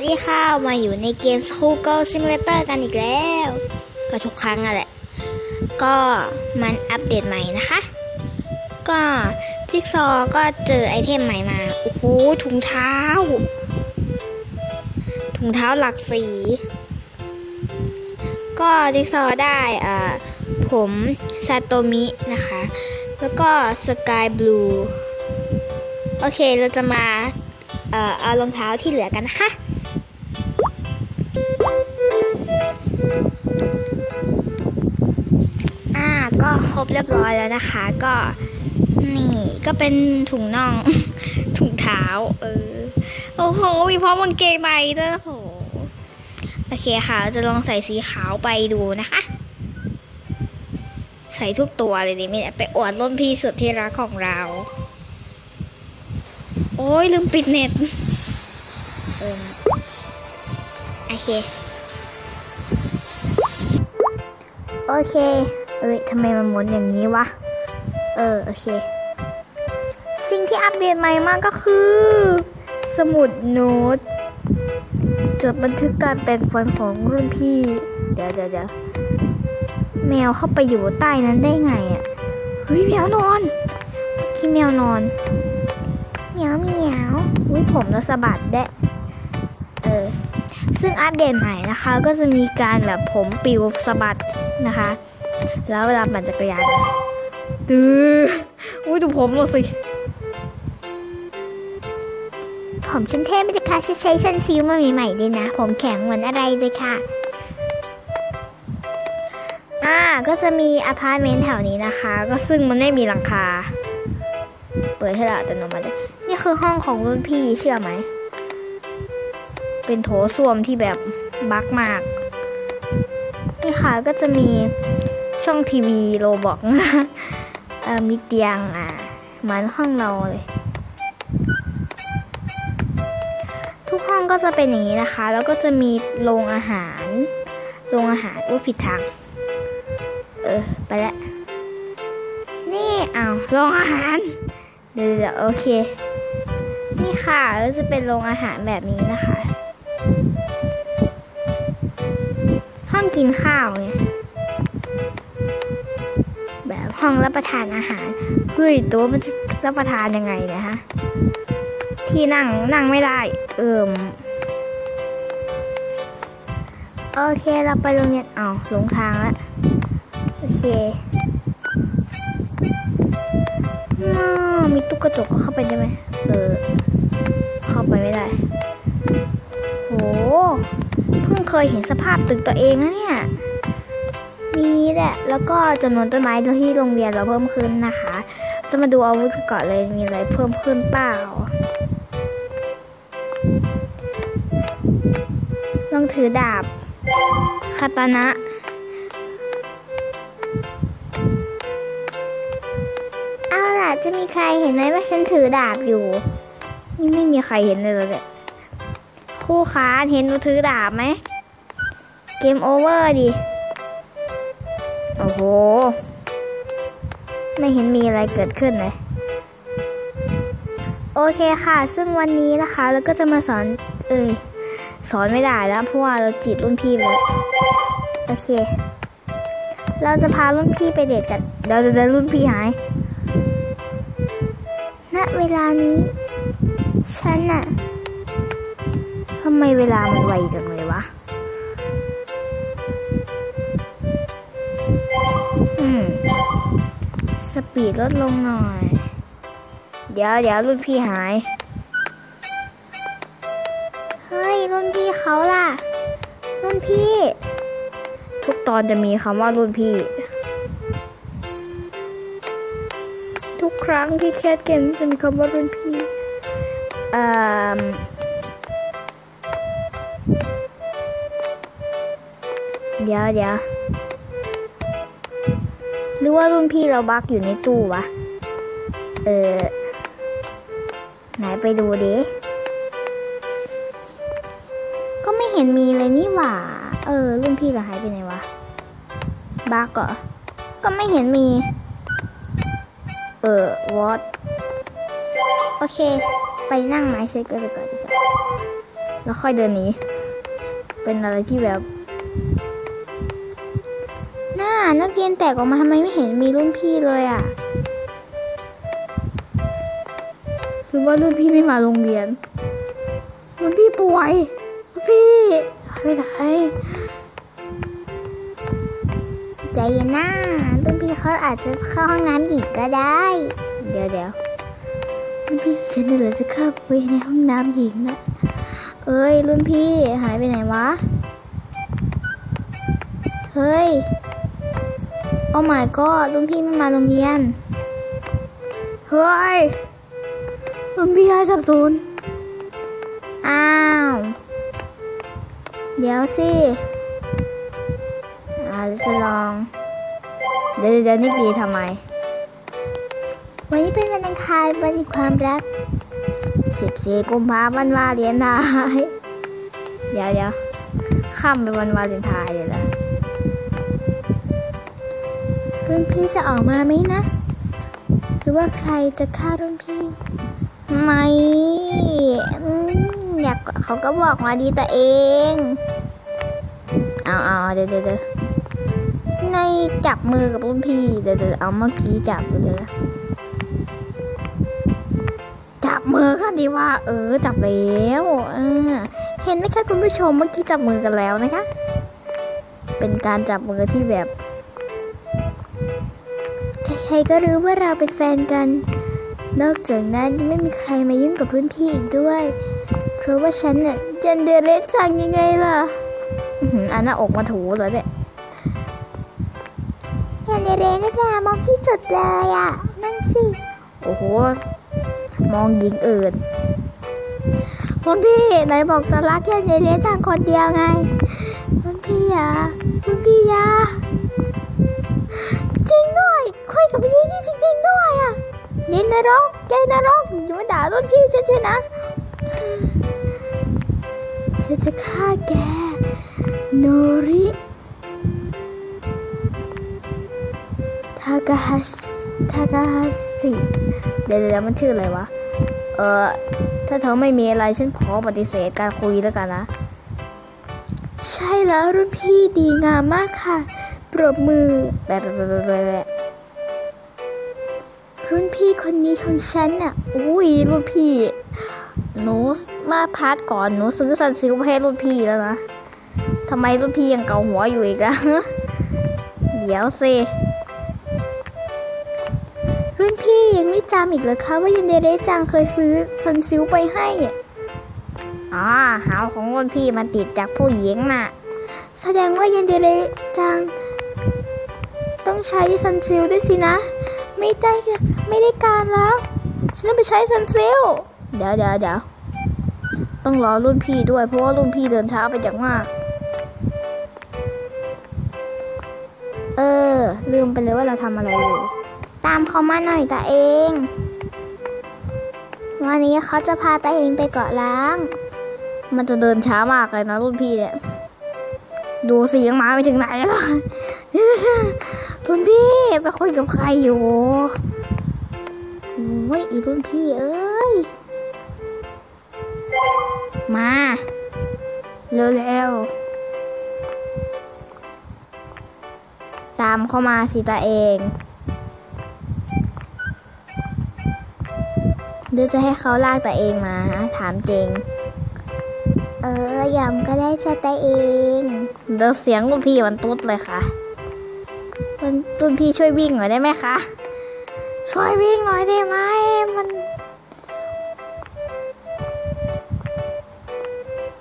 วัสดีค่ะ มาอยู่ในเกม School Girl Simulator กันอีกแล้ว ก็ทุกครั้งอะแหละ ก็มันอัปเดตใหม่นะคะ ก็ทิกซอก็เจอไอเทมใหม่มา โอ้โห ถุงเท้า ถุงเท้าหลักสี ก็ทิกซอว์ได้อ่าผมซาโตมินะคะ แล้วก็สกายบลูโอเค เราจะมาเอ่อเอารองเท้าที่เหลือกันนะคะ ครบเรียบร้อยแล้วนะคะ ก็นี่ก็เป็นถุงน่อง ถุงเท้า เออ โอ้โหมีพร้อมกางเกงในด้วยโอ้โหโอเคค่ะจะลองใส่สีขาวไปดูนะคะ ใส่ทุกตัวเลยดิไม่ได้ไปอวดร่นพี่สุดที่รักของเรา โอ้ยลืมปิดเน็ตเออโอเค โอเค เอ้ยทำไมมันหมุนอย่างนี้วะ เออ โอเค สิ่งที่อัปเดตใหม่มากก็คือ สมุดโน้ตจดบันทึกการแปลงฟันของรุ่นพี่ เดี๋ยวเดี๋ยวเดี๋ยวแมวเข้าไปอยู่ใต้นั้นได้ไงอะ่ะ เฮ้ยแมวนอนกี้แมวนอนเหมียวเหมียวอุ้ยผมแล้วสะบัดได้เออ ซึ่งอัปเดตใหม่นะคะ ก็จะมีการแบบผมปิวสะบัดนะคะ แล้วเวลาปั่นจักรยานดื้ออุ้ยดูผมเราสิผมฉันเท่ไม่ได้ค่ะใช้เส้นซิลมาใหม่ๆเลยนะ ผมแข็งเหมือนอะไรเลยค่ะ อ่าก็จะมีอพาร์ตเมนต์แถวนี้นะคะ ก็ซึ่งมันไม่มีหลังคา เปิดให้เราอัตโนมัติเลยนี่คือห้องของรุ่นพี่เชื่อไหม เป็นโถส้วมที่แบบบักมาก นี่ค่ะก็จะมี ช่องทีวีโรบอกนะมีเตียงอะเหมือนห้องเราเลย ทุกห้องก็จะเป็นอย่างนี้นะคะ แล้วก็จะมีโรงอาหารโรงอาหารอุ้ผิดทาง เออ ไปแล้วนี่อ้าวโรงอาหารเดี๋ยวโอเค นี่ค่ะก็จะเป็นโรงอาหารแบบนี้นะคะ ห้องกินข้าวไงแบบ ห้องรับประทานอาหารเฮ้ยตัวมันจะรับประทานยังไงเนะฮะที่นั่งนั่งไม่ได้ เอิมโอเคเราไปโรงเรียนเอาหลงทางแล้วโอเคอ้ามีตุ๊กกระจกเข้าไปได้ไหมเออ เข้าไปไม่ได้โหเพิ่งเคยเห็นสภาพตึกตัวเองนะเนี่ย มีนี้แหละ แล้วก็จำนวนต้นไม้ที่โรงเรียนเราเพิ่มขึ้นนะคะ จะมาดูอาวุธกันก่อนเลยมีอะไรเพิ่มขึ้นเปล่า ลองถือดาบ คาตานะ เอาล่ะ จะมีใครเห็นไหมว่าฉันถือดาบอยู่ นี่ไม่มีใครเห็นเลยเลยเนี่ยคู่ค้าเห็นหนูถือดาบไหม เกมโอเวอร์ดิ โอ้โห ไม่เห็นมีอะไรเกิดขึ้นเลย โอเคค่ะ ซึ่งวันนี้นะคะเราก็จะมาสอน เอยสอนไม่ได้แล้วเพราะว่าเราจีบรุ่นพี่ไปแล้วโอเค เราจะพารุ่นพี่ไปเดทกันเดี๋ยวเดี๋ยวรุ่นพี่หาย ณ เวลานี้ ฉันน่ะทำไมเวลามันไวจังเลยวะ ปีดลดลงหน่อย เดี๋ยวเดี๋ยวรุ่นพี่หาย เฮ้ย รุ่นพี่เขาล่ะ รุ่นพี่ ทุกตอนจะมีคำว่ารุ่นพี่ ทุกครั้งที่แคสเกมจะมีคำว่ารุ่นพี่เอ่อเดี๋ยวเดี๋ยว รือว่ารุ่นพี่เราบักอยู่ในตู้วะ เออ ไหนไปดูดิก็ไม่เห็นมีเลยนี่หว่า เออ รุ่นพี่เราหายไปไหนวะบักเหรอก็ไม่เห็นมี เออวอตโอเค ไปนั่งไม้เซ็ตกันไปก่อนดีกว่าแล้วค่อยเดินหนีเป็นอะไรที่แบบ เรียนแตกออกมาทำไมไม่เห็นมีรุ่นพี่เลยอะคือว่ารุ่นพี่ไม่มาโรงเรียน รุ่นพี่ป่วย รุ่นพี่ไม่ได้ใจเย็นนะรุ่นพี่เขาอาจจะเข้าห้องน้ำหญิงก็ได้ เดี๋ยวเดี๋ยวรุ่นพี่ฉันเหลือจะเข้าไปในห้องน้ำหญิงนะเอ้ยรุ่นพี่หายไปไหนวะ เฮ้ย my god รุ่นพี่ไม่มาโรงเรียน เฮ้ยรุ่นพี่หายสับสนอ้าว เดี๋ยวสิอ่าจะลอง เดี๋ยวเดี๋ยวนี่ดีทำไม วันนี้เป็นวันอังคารวันแห่งความรัก14กุมภาพันธ์วาเลนไทน์เดี๋ยวเดี๋ยวข้ามไปวันวาเลนไทน์เลยละ รุ่นพี่จะออกมาไหมนะ หรือว่าใครจะฆ่ารุ่นพี่ ไม่อืมอยากเขาก็บอกมาดีตัวเองเอาเอาเดี๋ยวเดี๋ยวในจับมือกับรุ่นพี่เดี๋ยวเดี๋ยวเอาเมื่อกี้จับเดี๋ยวจับมือกันดีว่า เออ จับแล้วเออเห็นไหมคะคุณผู้ชมเมื่อกี้จับมือกันแล้วนะคะ เป็นการจับมือที่แบบ ครๆก็รู้ว่าเราเป็นแฟนกัน นอกจากนั้นยังไม่มีใครมายุ่งกับรุ่นพี่อีกด้วย เพราะว่าฉันน่ะจันเดเรสจังยังไงล่ะอื้อหืออันหน้าอกมาถูเลยเนี่ยจันเดเรสน่ามองที่สุดเลยอะนั่นสิ โอ้โห มองหญิงอื่นคุณพี่ไหนบอกจะรักแค่เนเจังคนเดียวไงคุณพี่อยาคุณพี่อย กับพี่นี่จริงๆด้วยอะยินนรกใจนรกอย่ามาด่ารุ่นพี่ฉันใช่นะเธอจะฆ่าแก โนริทากาฮัสทากาฮาสิเดี๋ยวเดี๋ยวมันชื่ออะไรวะ เออถ้าเธอไม่มีอะไรฉันขอปฏิเสธการคุยแล้วกันนะ ใช่แล้วรุ่นพี่ดีงามมากค่ะ ปรบมือแบบแบบแบบแบบแบบ รุ่นพี่คนนี้ของฉันน่ะ อุ้ยรุ่นพี่ หนูมาพาร์ทก่อนหนูซื้อซันซิลให้รุ่นพี่แล้วนะทำไมรุ่นพี่ยังเกาหัวอยู่อีกอะเดี๋ยวสิรุ่นพี่ยังไม่จำอีกเหรอคะว่ายันเดเรจังเคยซื้อซันซิลไปให้อ๋อหาวของรุ่นพี่มันติดจากผู้หญิงน่ะ แสดงว่ายันเดเรจัง ต้องใช้ซันซิลด้วยสินะ ไม่ได้ไม่ได้การแล้ว ฉันต้องไปใช้ซันซิลเดี๋ยวเดี๋ยวเดี๋ยวต้องรอรุ่นพี่ด้วย เพราะว่ารุ่นพี่เดินช้าไปอย่างมาก เออ ลืมไปเลยว่าเราทำอะไรอยู่ ตามเขามาหน่อยตาเอง วันนี้เขาจะพาตาเองไปเกาะล้าง มันจะเดินช้ามากเลยนะรุ่นพี่เนี่ย ดูเสิยังมาไม่ถึงไหนแล้วรุ่นพี่ไปคุยกับใครอยู่โอ้ยอีรุ่นพี่เอ้ย มาเร็วๆตามเข้ามาสิตาเองหรือจะให้เขาลากตาเองมา ถามจริง เออยำก็ได้จะตาเอง เดี๋ยวเสียงรุ่นพี่มันตุ๊ดเลยค่ะรุ่นรุ่นพี่ช่วยวิ่งหน่อยได้ไหมคะ ช่วยวิ่งหน่อยได้ไหมมัน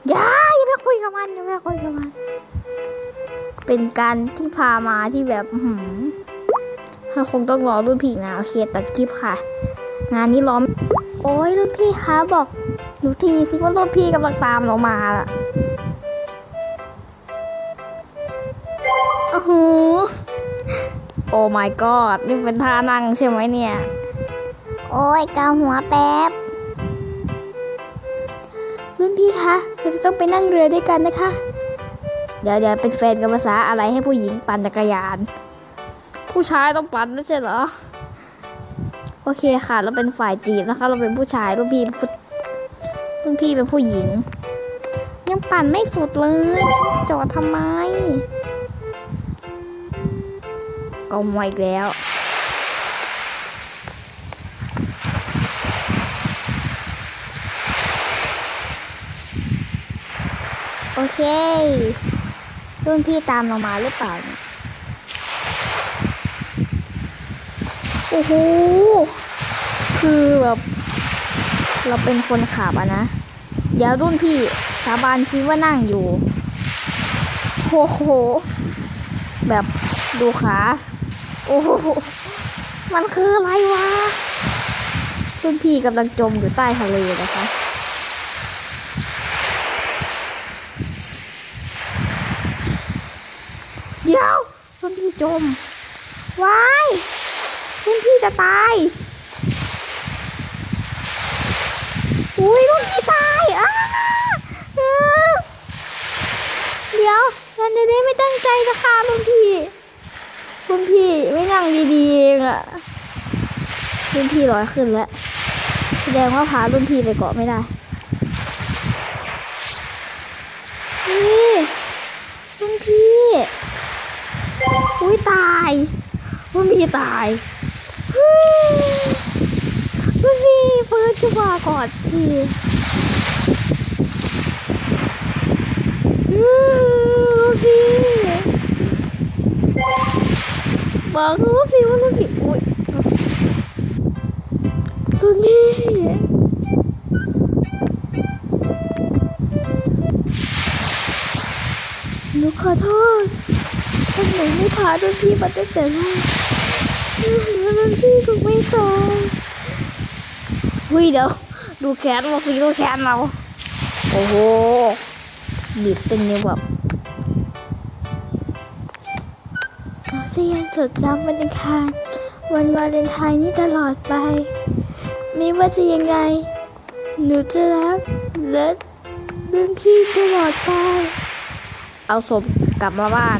อย่าอย่าไปคุยกับมันอย่าไปคุยกับมัน เป็นการที่พามาที่แบบอื้อหืมคงต้องรอรุ่นพี่นะโอเคตัดคลิปค่ะ งานนี้ล้อม โอ้ยรุ่นพี่คะบอกหนูทีสิว่ารุ่นพี่กำลังตามเรามาล่ะ อ้ my god นี่เป็นท่านั่งใช่ไหมเนี่ย โอ้ยเกาหัวแป๊บ รุ่นพี่คะ เราจะต้องไปนั่งเรือด้วยกันนะคะ เดี๋ยวเดี๋ยวเป็นแฟนกันภาษาอะไรให้ผู้หญิงปั่นจักรยาน ผู้ชายต้องปั่นไม่ใช่เหรอ โอเคค่ะ เราเป็นฝ่ายจีบนะคะ เราเป็นผู้ชายรุ่นพี่เป็นผู้รุ่นพี่เป็นผู้หญิง ยังปั่นไม่สุดเลยฉันจะจอดทำไม ก็มาอีกแล้ว โอเค รุ่นพี่ตามเรามาหรือเปล่าเนี่ยโอ้โห คือแบบเราเป็นคนขับอะนะ เดี๋ยวรุ่นพี่สาบานซิว่านั่งอยู่ โอ้โห แบบดูขา โอ้โหมันคืออะไรวะรุ่นพี่กำลังจมอยู่ใต้ทะเลนะคะเดี๋ยวรุ่นพี่จมว้ายรุ่นพี่จะตาย อุ้ยรุ่นพี่ตายอ้าเดี๋ยวยันเดเดไม่ตั้งใจจะฆ่ารุ่นพี่ รุ่นพี่ไม่นั่งดีๆเองอะรุ่นพี่ลอยขึ้นแล้วแสดงว่าพารุ่นพี่ไปเกาะไม่ได้นี่รุ่นพี่อุ้ยตายรุ่นพี่ตายรุ่นพี่เฟิร์สจะมากอดทีเฮ้ยรุ่นพี่ บอกรู้สิว่ารุ่นพี่อุ้ยรุ่นพี่หนูขอโทษถ้าหนไม่พารุ่นพี่มาตั้งแต่แรกแล้วรุ่นพี่คงไม่ตายอุ้ยเดี๋ยวดูแขนเราสิดูแขนเรา โอ้โหบิดเป็นแบบ จะยังจดจำวันอังคารวันวาเลนไทน์นี้ตลอดไป ไม่ว่าจะยังไง หนูจะรักและรุ่นพี่ตลอดไป เอาศพกลับมาบ้าน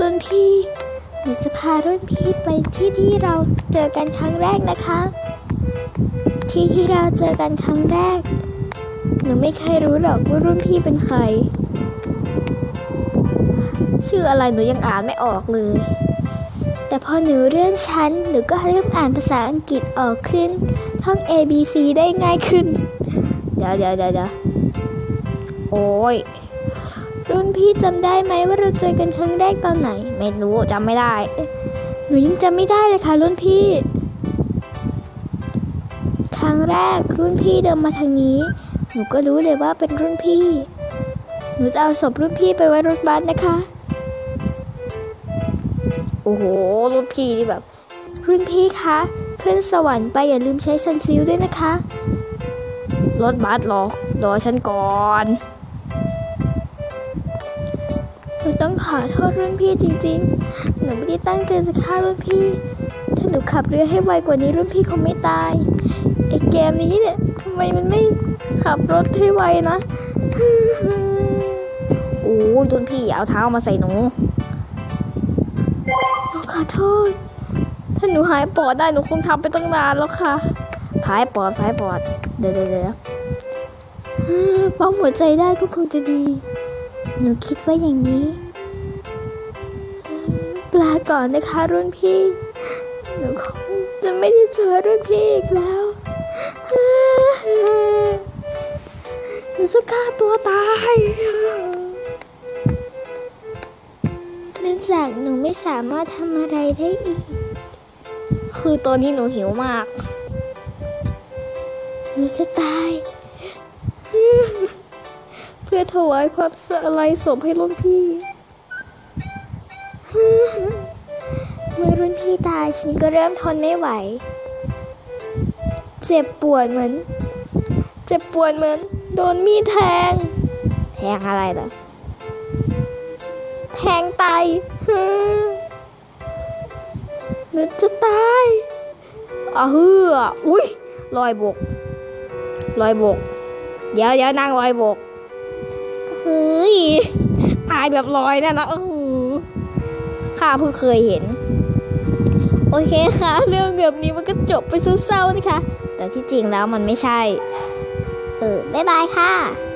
รุ่นพี่ หนูจะพารุ่นพี่ไปที่ที่เราเจอกันครั้งแรกนะคะ ที่ที่เราเจอกันครั้งแรกห นูไม่เคยรู้หรอกว่ารุ่นพี่เป็นใคร ชื่ออะไรหนูยังอ่านไม่ออกเลย แต่พอหนูเลื่อนชั้นหนูก็เริ่มอ่านภาษาอังกฤษออกขึ้น ท่อง A B C ได้ง่ายขึ้นเดี๋ยวเดี๋ยวเดี๋ยวเดี๋ยวโอ้ยรุ่นพี่จำได้ไหมว่าเราเจอกันครั้งแรกตอนไหน ไม่รู้จำไม่ได้ หนูยังจำไม่ได้เลยค่ะ รุ่นพี่ ครั้งแรกรุ่นพี่เดินมาทางนี้ หนูก็รู้เลยว่าเป็นรุ่นพี่ หนูจะเอาศพรุ่นพี่ไปไว้รถบัสนะคะ โอ้โห รุ่นพี่นี่แบบ รุ่นพี่คะ ขึ้นสวรรค์ไปอย่าลืมใช้ซันซิลด้วยนะคะ รถบัสรอรอฉันก่อนหนูต้องขอโทษรุ่นพี่จริงๆ หนูไม่ได้ตั้งใจจะฆ่ารุ่นพี่ ถ้าหนูขับเรือให้ไวกว่านี้รุ่นพี่คงไม่ตาย ไอเกมนี้เนี่ย ไมมันไม่ขับรถให้ไวนะ โอ้ยรุ่นพี่อย่าเอาเท้ามาใส่หนูหนูขอโทษ ถ้าหนูหายปอดได้หนูคงทำไปตั้งนานแล้วค่ะพายปอดพายปอด เดี๋ยวเดี๋ยวเดี๋ยวป้องหัวใจได้ก็คงจะดี หนูคิดว่าอย่างนี้ลาก่อนนะคะรุ่นพี่ หนูคงจะไม่ได้เจอรุ่นพี่อีกแล้ว จะฆ่าตัวตายเนื่องจากหนูไม่สามารถทำอะไรได้อีก คือตอนนี้หนูหิวมาก หนูจะตาย เพื่อถวายความอาลัยศพให้รุ่นพี่ เมื่อรุ่นพี่ตายฉันก็เริ่มทนไม่ไหว เจ็บปวดเหมือน เจ็บปวดเหมือน โดนมีแทง แทงอะไรล่ะ แทงตายฮึหนูจะตายอะเฮืออุ้ยลอยบกลอยบก เดี๋ยวเดี๋ยวนางลอยบกเฮ้ยตายแบบลอยน่นะโอ้โหข้าเพิ่งเคยเห็น โอเคค่ะ เรื่องแบบนี้มันก็จบไปเศร้าๆนะคะ แต่ที่จริงแล้วมันไม่ใช่ เออ บ๊ายบายค่ะ